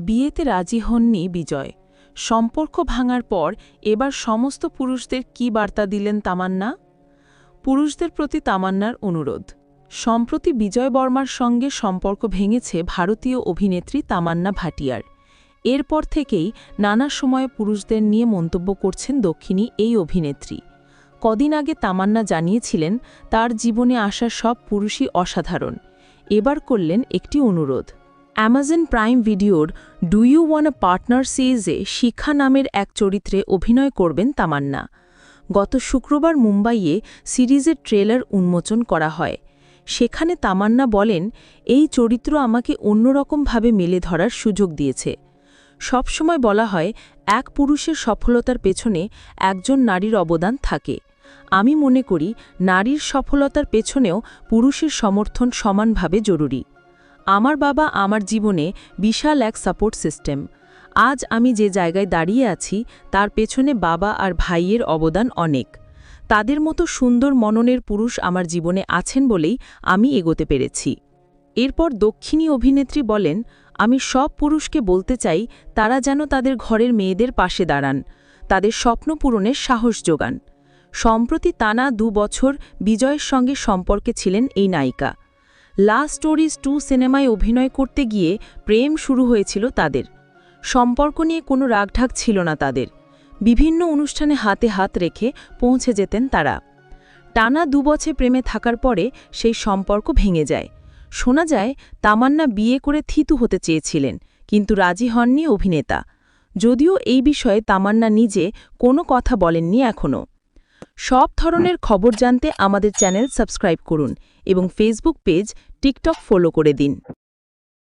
বিয়েতে রাজি হননি বিজয়। সম্পর্ক ভাঙার পর এবার সমস্ত পুরুষদের কি বার্তা দিলেন তামান্না? পুরুষদের প্রতি তামান্নার অনুরোধ। সম্প্রতি বিজয় বর্মার সঙ্গে সম্পর্ক ভেঙেছে ভারতীয় অভিনেত্রী তামান্না ভাটিয়ার। এরপর থেকেই নানা সময়ে পুরুষদের নিয়ে মন্তব্য করছেন দক্ষিণী এই অভিনেত্রী। কদিন আগে তামান্না জানিয়েছিলেন, তার জীবনে আসা সব পুরুষই অসাধারণ। এবার করলেন একটি অনুরোধ। অ্যামাজন প্রাইম ভিডিওর do you wanna partner সিরিজে শিখা নামের এক চরিত্রে অভিনয় করবেন তামান্না। গত শুক্রবার মুম্বাইয়ে সিরিজের ট্রেলার উন্মোচন করা হয়। সেখানে তামান্না বলেন, এই চরিত্র আমাকে অন্যরকমভাবে মেলে ধরার সুযোগ দিয়েছে। সবসময় বলা হয়, এক পুরুষের সফলতার পেছনে একজন নারীর অবদান থাকে। আমি মনে করি, নারীর সফলতার পেছনেও পুরুষের সমর্থন সমানভাবে জরুরি। আমার বাবা আমার জীবনে বিশাল এক সাপোর্ট সিস্টেম আজ আমি যে জায়গায় দাঁড়িয়ে আছি, তার পেছনে বাবা আর ভাইয়ের অবদান অনেক। তাদের মতো সুন্দর মননের পুরুষ আমার জীবনে আছেন বলেই আমি এগোতে পেরেছি। এরপর দক্ষিণী অভিনেত্রী বলেন, আমি সব পুরুষকে বলতে চাই, তারা যেন তাদের ঘরের মেয়েদের পাশে দাঁড়ান। তাদের স্বপ্ন পূরণের সাহস যোগান। সম্প্রতি টানা দু বছর বিজয়ের সঙ্গে সম্পর্কে ছিলেন এই নায়িকা। লা স্টোরিজ টু সিনেমায় অভিনয় করতে গিয়ে প্রেম শুরু হয়েছিল তাদের। সম্পর্ক নিয়ে কোনো রাগঢাক ছিল না তাদের। বিভিন্ন অনুষ্ঠানে হাতে হাত রেখে পৌঁছে যেতেন তারা। টানা দুবছর প্রেমে থাকার পরে সেই সম্পর্ক ভেঙে যায়। শোনা যায়, তামান্না বিয়ে করে থিতু হতে চেয়েছিলেন, কিন্তু রাজি হননি অভিনেতা। যদিও এই বিষয়ে তামান্না নিজে কোনো কথা বলেননি এখনও সব ধরনের খবর জানতে আমাদের চ্যানেল সাবস্ক্রাইব করুন এবং ফেসবুক পেজ টিকটক ফলো করে দিন।